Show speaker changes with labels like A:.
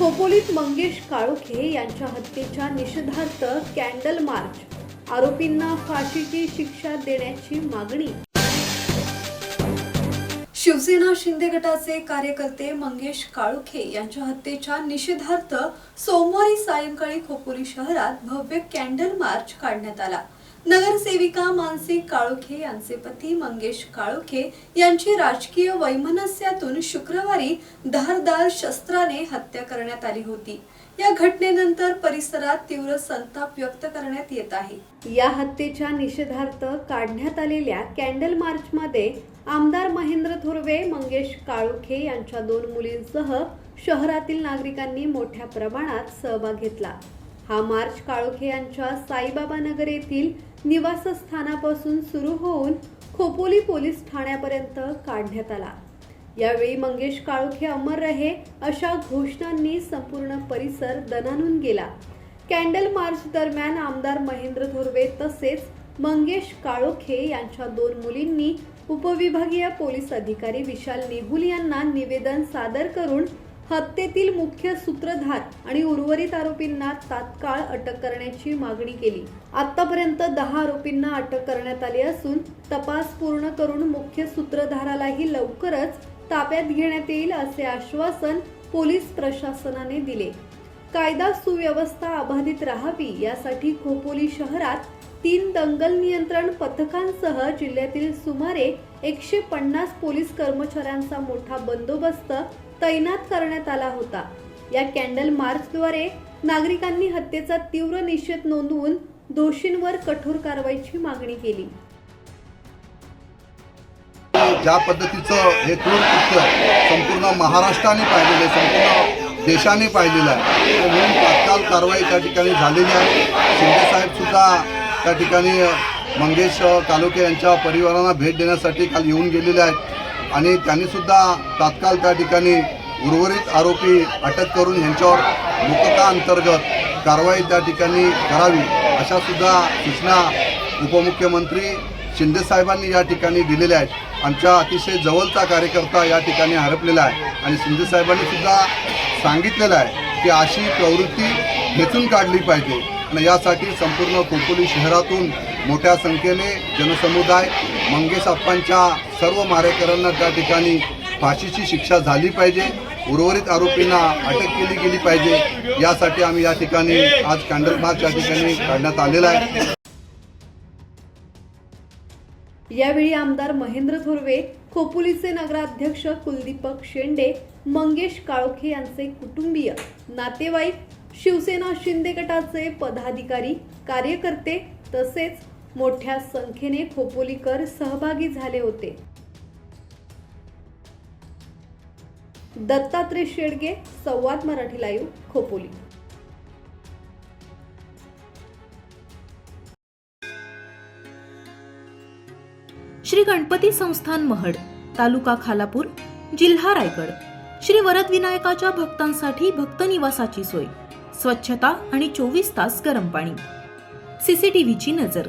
A: खोपोलीत मंगेश काळोखे यांच्या हत्येच्या निषेधार्थ कॅन्डल मार्च आरोपींना फाशीची शिक्षा देण्याची मागणी. शिवसेना शिंदे गटाचे कार्यकर्ते मंगेश काळोखे यांच्या हत्येच्या निषेधार्थ सोमवारी सायंकाळी खोपोली शहरात भव्य कॅन्डल मार्च काढण्यात आला. नगरसेविका मानसी काळोखे यांचे पती मंगेश काळोखे यांची राजकीय वैमनस्यातून शुक्रवारी धारदार शस्त्राने हत्या करण्यात आली होती. या घटनेनंतर परिसरात तीव्र संताप व्यक्त करण्यात येत आहे. या हत्येच्या निषेधार्थ काढण्यात आलेल्या कॅन्डल मार्च मध्ये आमदार महेंद्र थोरवे मंगेश काळोखे यांच्या दोन मुलींसह शहरातील नागरिकांनी मोठ्या प्रमाणात सहभाग घेतला. हा मार्च काळोखे यांच्या साईबाबा नगर येथील निवासस्थानापासून सुरू होऊन खोपोली पोलीस ठाण्यापर्यंत काढण्यात आला. यावेळी मंगेश काळोखे अमर रहे अशा घोषणांनी संपूर्ण परिसर दणानून गेला. कॅन्डल मार्च दरम्यान आमदार महेंद्र धुर्वे तसेच मंगेश काळोखे यांच्या दोन मुलींनी उपविभागीय पोलीस अधिकारी विशाल नेहुल यांना निवेदन सादर करून हत्येतील मुख्य सूत्रधार आणि उर्वरित आरोपींना तात्काळ अटक करण्याची मागणी केली. आतापर्यंत दहा आरोपींना अटक करण्यात आली असून तपास पूर्ण करून मुख्य सूत्रधारालाही लवकरच ताब्यात घेण्यात येईल असे आश्वासन पोलीस प्रशासनाने दिले. कायदा सुव्यवस्था अबाधित राहावी यासाठी खोपोली शहरात तीन दंगल नियंत्रण पथकांसह जिल्ह्यातील सुमारे एकशे पन्नास पोलीस कर्मचाऱ्यांचा मोठा बंदोबस्त तैनात करण्यात आला होता. या कॅन्डल मार्चद्वारे नागरिकांनी हत्येचा तीव्र निषेध नोंदवून दोषींवर कठोर कारवाईची मागणी केली.
B: ज्या पद्धतीचं हे क्रूर कृत्य संपूर्ण महाराष्ट्राने पाहिलेलं आहे संपूर्ण देशाने पाहिलेलं आहे म्हणून तात्काळ कारवाई त्या ठिकाणी झालेली आहे. शिंदेसाहेब सुद्धा त्या ठिकाणी मंगेश तालुके यांच्या परिवारांना भेट देण्यासाठी काल येऊन गेलेले आहेत. आणि त्यांनीसुद्धा तात्काळ त्या ठिकाणी उर्वरित आरोपी अटक करून यांच्यावर मुक्तता अंतर्गत कारवाई त्या ठिकाणी करावी अशा सुद्धा सूचना उपमुख्यमंत्री शिंदेसाहेबांनी या ठिकाणी दिलेल्या आहेत. आमच्या अतिशय जवळचा कार्यकर्ता या ठिकाणी हरपलेला आहे आणि शिंदेसाहेबांनी सुद्धा सांगितलेलं आहे की अशी प्रवृत्ती खेचून काढली पाहिजे. आणि यासाठी संपूर्ण कोपोली शहरातून मोठ्या संख्येने जनसमुदाय मंगेश आप्पांच्या सर्व मारेकरांना त्या ठिकाणी फाशीची शिक्षा झाली पाहिजे उर्वरित आरोपींना अटक केली गेली पाहिजे. यासाठी आम्ही या ठिकाणी आज कॅन्डल मार्च या ठिकाणी काढण्यात आलेला आहे.
A: यावेळी आमदार महेंद्र थोरवे खोपोलीचे नगराध्यक्ष कुलदीपक शेंडे मंगेश काळोखे यांचे कुटुंबीय नातेवाईक शिवसेना शिंदे गटाचे पदाधिकारी कार्यकर्ते तसेच मोठ्या संख्येने खोपोलीकर सहभागी झाले होते. दत्तात्रय शेडगे संवाद मराठी लाईव्ह खोपोली.
C: श्री गणपती संस्थान महड तालुका खालापूर जिल्हा रायगड. श्री वरद विनायकाच्या भक्तांसाठी भक्त निवासाची सोय स्वच्छता आणि चोवीस तास गरम पाणी. सीसीटीव्हीची नजर.